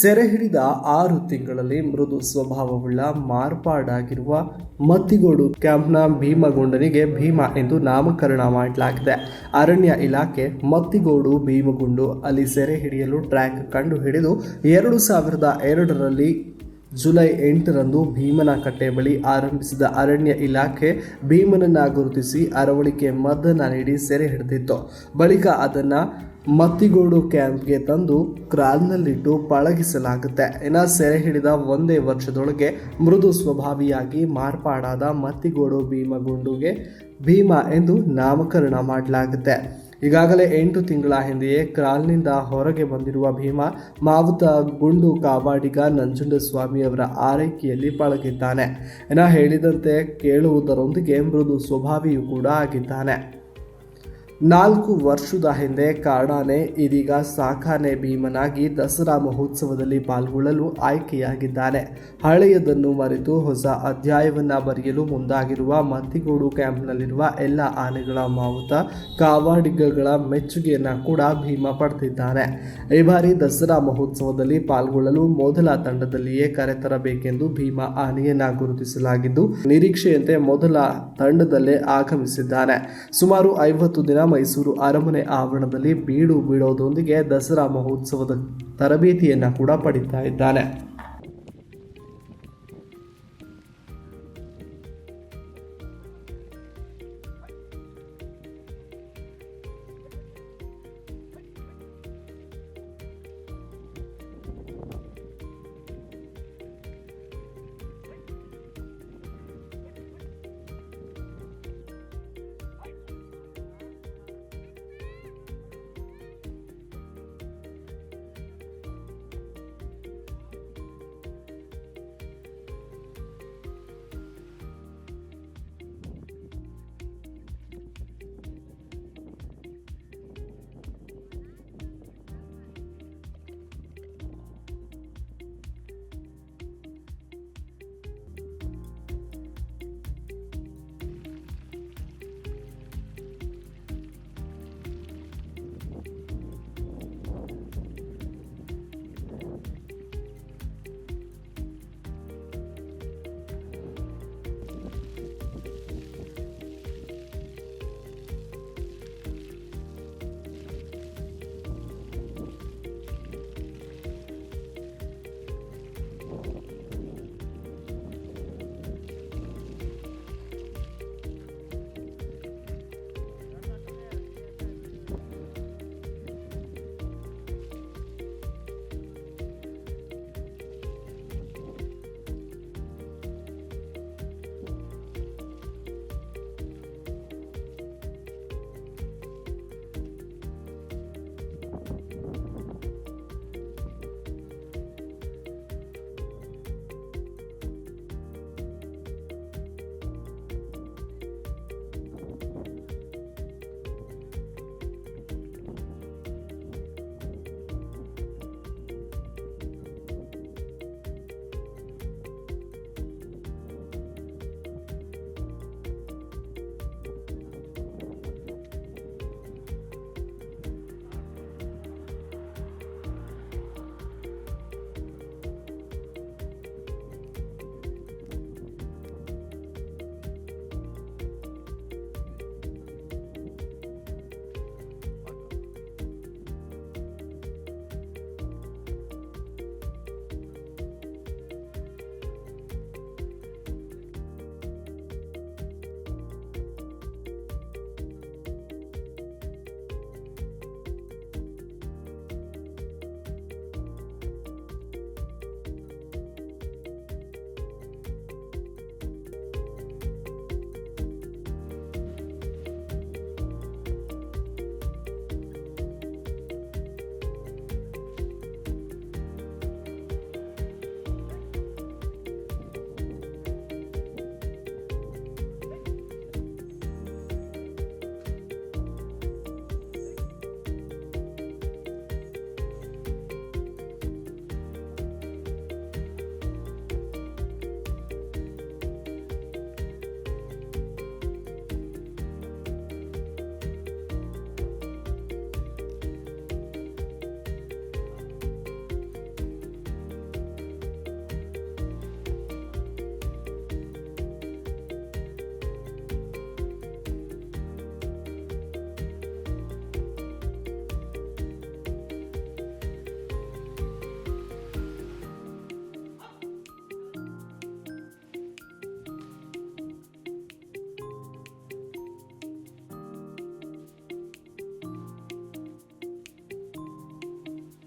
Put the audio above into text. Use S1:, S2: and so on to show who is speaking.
S1: ಸೆರೆ ಹಿಡಿದ ಆರು ತಿಂಗಳಲ್ಲಿ ಮೃದು ಸ್ವಭಾವವುಳ್ಳ ಮಾರ್ಪಾಡಾಗಿರುವ ಮತ್ತಿಗೋಡು ಕ್ಯಾಂಪ್ನ ಭೀಮಗುಂಡನಿಗೆ ಭೀಮ ಎಂದು ನಾಮಕರಣ ಮಾಡಲಾಗಿದೆ. ಅರಣ್ಯ ಇಲಾಖೆ ಮತ್ತಿಗೋಡು, ಭೀಮಗುಂಡು ಅಲ್ಲಿ ಸೆರೆ ಹಿಡಿಯಲು ಟ್ರ್ಯಾಕ್ ಕಂಡು ಹಿಡಿದು ಎರಡು ಸಾವಿರದ ಎರಡರಲ್ಲಿ ಜುಲೈ ಎಂಟರಂದು ಭೀಮನಕಟ್ಟೆ ಬಳಿ ಆರಂಭಿಸಿದ ಅರಣ್ಯ ಇಲಾಖೆ ಭೀಮನನ್ನ ಗುರುತಿಸಿ ಅರವಳಿಕೆ ಮದ್ದನ್ನು ನೀಡಿ ಸೆರೆ ಹಿಡಿದಿತ್ತು. ಬಳಿಕ ಅದನ್ನ ಮತ್ತಿಗೋಡು ಕ್ಯಾಂಪ್ಗೆ ತಂದು ಕ್ರಾಲ್ನಲ್ಲಿಟ್ಟು ಪಳಗಿಸಲಾಗುತ್ತೆ. ಇನ್ನು ಸೆರೆ ಹಿಡಿದ ಒಂದೇ ವರ್ಷದೊಳಗೆ ಮೃದು ಸ್ವಭಾವಿಯಾಗಿ ಮಾರ್ಪಾಡಾದ ಮತ್ತಿಗೋಡು ಭೀಮಗುಂಡುಗೆ ಭೀಮ ಎಂದು ನಾಮಕರಣ ಮಾಡಲಾಗುತ್ತೆ. ಈಗಾಗಲೇ ಎಂಟು ತಿಂಗಳ ಹಿಂದೆಯೇ ಕ್ರಾಲ್ನಿಂದ ಹೊರಗೆ ಬಂದಿರುವ ಭೀಮ ಮಾವುತ ಗುಂಡು ಕಾವಾಡಿಗ ನಂಜುಂಡಸ್ವಾಮಿಯವರ ಆರೈಕೆಯಲ್ಲಿ ಪಳಗಿದ್ದಾನೆ. ಇನ್ನು ಹೇಳಿದಂತೆ ಕೇಳುವುದರೊಂದಿಗೆ ಮೃದು ಸ್ವಭಾವಿಯೂ ಕೂಡ ಆಗಿದ್ದಾನೆ. ನಾಲ್ಕು ವರ್ಷದ ಹಿಂದೆ ಕಾಡಾನೆ ಇದೀಗ ಸಾಕಾನೆ ಭೀಮನಾಗಿ ದಸರಾ ಮಹೋತ್ಸವದಲ್ಲಿ ಪಾಲ್ಗೊಳ್ಳಲು ಆಯ್ಕೆಯಾಗಿದ್ದಾನೆ. ಹಳೆಯದನ್ನು ಮರೆತು ಹೊಸ ಅಧ್ಯಾಯವನ್ನು ಬರೆಯಲು ಮುಂದಾಗಿರುವ ಮತ್ತಿಗೋಡು ಕ್ಯಾಂಪ್ನಲ್ಲಿರುವ ಎಲ್ಲ ಆನೆಗಳ ಮಾವುತ ಕಾವಾಡಿಗಗಳ ಮೆಚ್ಚುಗೆಯನ್ನು ಕೂಡ ಭೀಮ ಪಡೆದಿದ್ದಾನೆ. ಈ ಬಾರಿ ದಸರಾ ಮಹೋತ್ಸವದಲ್ಲಿ ಪಾಲ್ಗೊಳ್ಳಲು ಮೊದಲ ತಂಡದಲ್ಲಿಯೇ ಕರೆತರಬೇಕೆಂದು ಭೀಮ ಆನೆಯನ್ನು ಗುರುತಿಸಲಾಗಿದ್ದು, ನಿರೀಕ್ಷೆಯಂತೆ ಮೊದಲ ತಂಡದಲ್ಲೇ ಆಗಮಿಸಿದ್ದಾನೆ. ಸುಮಾರು ಐವತ್ತು ದಿನ ಮೈಸೂರು ಅರಮನೆ ಆವರಣದಲ್ಲಿ ಬೀಡು ಬೀಳೋದೊಂದಿಗೆ ದಸರಾ ಮಹೋತ್ಸವದ ತರಬೇತಿಯನ್ನು ಕೂಡ ಪಡಿತಾ ಇದ್ದಾನೆ.